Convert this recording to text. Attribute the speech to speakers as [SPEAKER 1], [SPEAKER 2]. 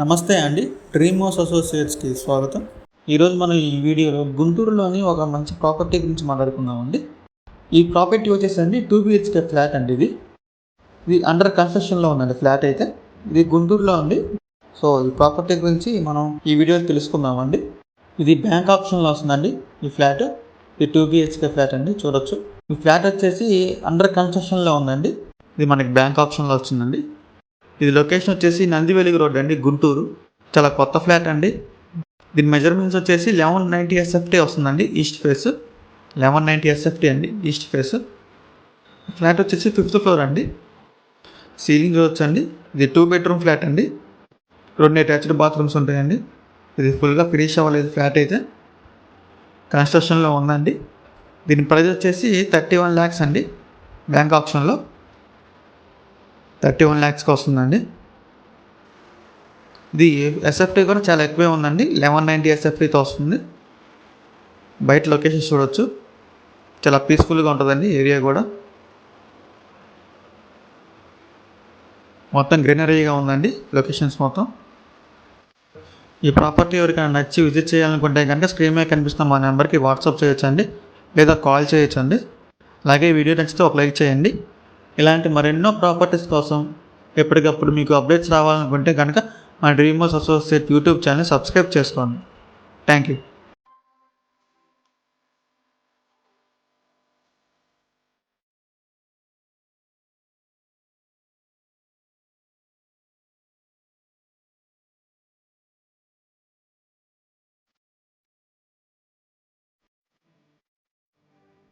[SPEAKER 1] నమస్తే అండి డ్రీమ్ అసోసియేట్స్కి స్వాగతం. ఈరోజు మనం ఈ వీడియోలో గుంటూరులోని ఒక మంచి ప్రాపర్టీ గురించి మాట్లాడుకుందామండి. ఈ ప్రాపర్టీ వచ్చేసి అండి టూ బిహెచ్కే ఫ్లాట్ అండి ఇది. ఇది అండర్ కన్స్ట్రక్షన్లో ఉందండి ఫ్లాట్ అయితే. ఇది గుంటూరులో ఉంది. సో ఈ ప్రాపర్టీ గురించి మనం ఈ వీడియోలో తెలుసుకుందామండి. ఇది బ్యాంక్ ఆప్షన్లో వస్తుందండి ఈ ఫ్లాట్. ఇది టూ బిహెచ్కే ఫ్లాట్ అండి చూడొచ్చు. ఈ ఫ్లాట్ వచ్చేసి అండర్ కన్స్ట్రక్షన్లో ఉందండి. ఇది మనకి బ్యాంక్ ఆప్షన్లో వచ్చిందండి. ఇది లొకేషన్ వచ్చేసి నందివెలుగు రోడ్ అండి గుంటూరు. చాలా కొత్త ఫ్లాట్ అండి. దీని మెజర్మెంట్స్ వచ్చేసి లెవెన్ నైంటీ ఎస్ఎఫ్టీ వస్తుందండి east face eleven ninety SFT అండి ఈస్ట్ ఫేస్ ఫ్లాట్ వచ్చేసి ఫిఫ్త్ ఫ్లోర్ అండి. సీలింగ్ చూడొచ్చు అండి. ఇది టూ బెడ్రూమ్ ఫ్లాట్ అండి. రెండు అటాచ్డ్ బాత్రూమ్స్ ఉంటాయండి. ఇది ఫుల్గా ఫినిష్ అవ్వలేదు ఫ్లాట్ అయితే. కన్స్ట్రక్షన్లో ఉందండి. దీని ప్రైస్ వచ్చేసి థర్టీ వన్ ల్యాక్స్ అండి బ్యాంక్ ఆప్షన్లో థర్టీ వన్ ల్యాక్స్కి వస్తుందండి. ఇది ఎస్ఎఫ్టీ కూడా చాలా ఎక్కువే ఉందండి. లెవెన్ నైంటీ ఎస్ఎఫ్టీతో వస్తుంది. బయట లొకేషన్ చూడొచ్చు. చాలా పీస్ఫుల్గా ఉంటుందండి ఏరియా కూడా. మొత్తం గ్రీనరీగా ఉందండి లొకేషన్స్ మొత్తం. ఈ ప్రాపర్టీ ఎవరికైనా నచ్చి విజిట్ చేయాలనుకుంటే కనుక స్క్రీన్ మీద కనిపిస్తున్న మా నెంబర్కి వాట్సాప్ చేయొచ్చండి. లేదా కాల్ చేయొచ్చండి. అలాగే ఈ వీడియో నచ్చితే ఒక లైక్ చేయండి. ఇలాంటి మరెన్నో ప్రాపర్టీస్ కోసం ఎప్పటికప్పుడు మీకు అప్డేట్స్ రావాలనుకుంటే కనుక మా dream house associate YouTube channel subscribe చేసుకోండి. Thank you